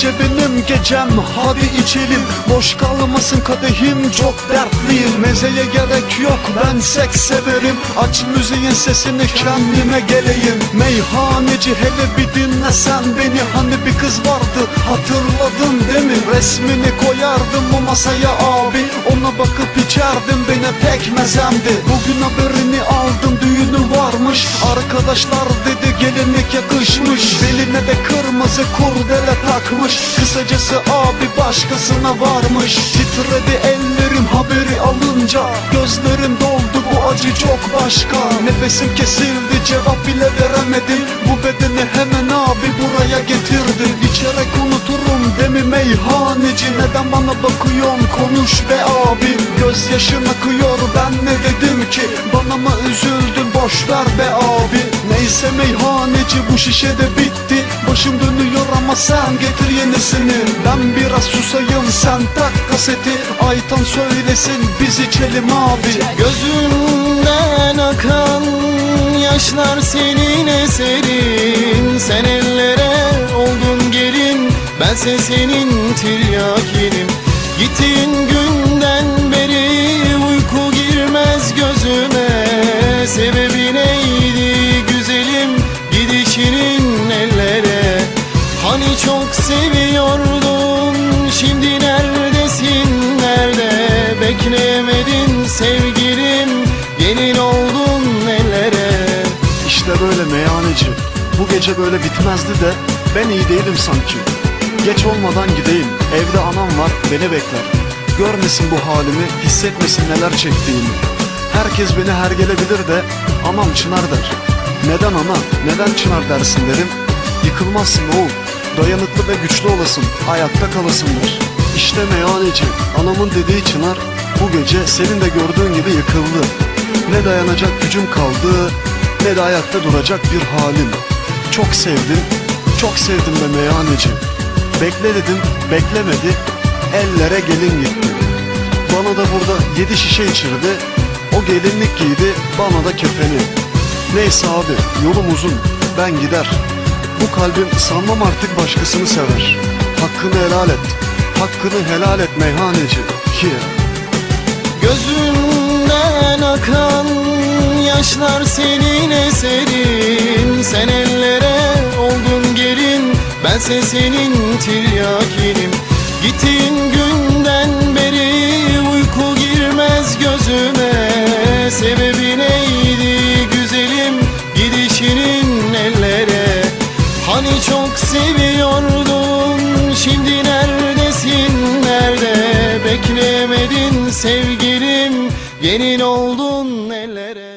gece benim gecem hadi içelim. Boş kalmasın kadehim çok dertliyim. Mezeye gerek yok ben seks severim. Aç müziğin sesini kendime geleyim. Meyhaneci hele bir dinlesen beni. Hani bir kız vardı hatırladın değil mi? Resmini koyardım bu masaya abi. Ona bakıp içerdim beni pek mezemdi. Bugün haberini aldım düğünü varmış. Arkadaşlar dedi gelinlik yakışmış Beline de kırmızı kurdele takmış. Kısacası abi başkasına varmış. Titredi ellerim haberi alınca Gözlerim doldu. Bu acı çok başka. Nefesim kesildi cevap bile veremedim. Bu bedeni hemen abi buraya getirdim. İçerek demi meyhaneci Neden bana bakıyorsun? Konuş be abi Gözyaşın akıyor ben ne dedim ki? Bana mı üzüldün? Boş ver be abi. Neyse meyhaneci bu şişe de bitti. Başım dönüyor ama sen getir yenisini. Ben biraz susayım sen tak kaseti. Aytan söylesin biz içelim abi. Gözünden akan yaşlar senin eserin. Sen gelin Bense senin tiryakinim. Gittiğin günden beri uyku girmez gözüme. Sebebi neydi güzelim gidişinin ellere? Hani çok seviyordun şimdi neredesin nerede? Bekleyemedin sevgilim gelin oldun ellere İşte böyle meyhaneci. Bu gece böyle bitmezdi de Ben iyi değilim sanki Geç olmadan gideyim. Evde anam var beni bekler. Görmesin bu halimi Hissetmesin neler çektiğimi. Herkes beni hergelebilir de Anam Çınar der. Neden ana? Neden Çınar dersin derim. Yıkılmazsın oğul. Dayanıklı ve güçlü olasın. Ayakta kalasın der. İşte meyhaneci Anamın dediği Çınar Bu gece senin de gördüğün gibi yıkıldı. Ne dayanacak gücüm kaldı ne de ayakta duracak bir halim. Çok sevdim, çok sevdim be meyhaneci. Bekle dedim, beklemedi, ellere gelin gitti. Bana da burada yedi şişe içirdi, o gelinlik giydi, bana da kefeni. Neyse abi, yolum uzun, ben gider. Bu kalbim sanmam artık başkasını sever. Hakkını helal et, hakkını helal et meyhaneci. Yeah. Gözünden akan yaşlar senin eserin Sen oldun senin tiryakinim. Gittiğin günden beri uyku girmez gözüme. Sebebi neydi güzelim gidişinin ellere? Hani çok seviyordun şimdi neredesin nerede? Bekleyemedin sevgilim gelin oldun ellere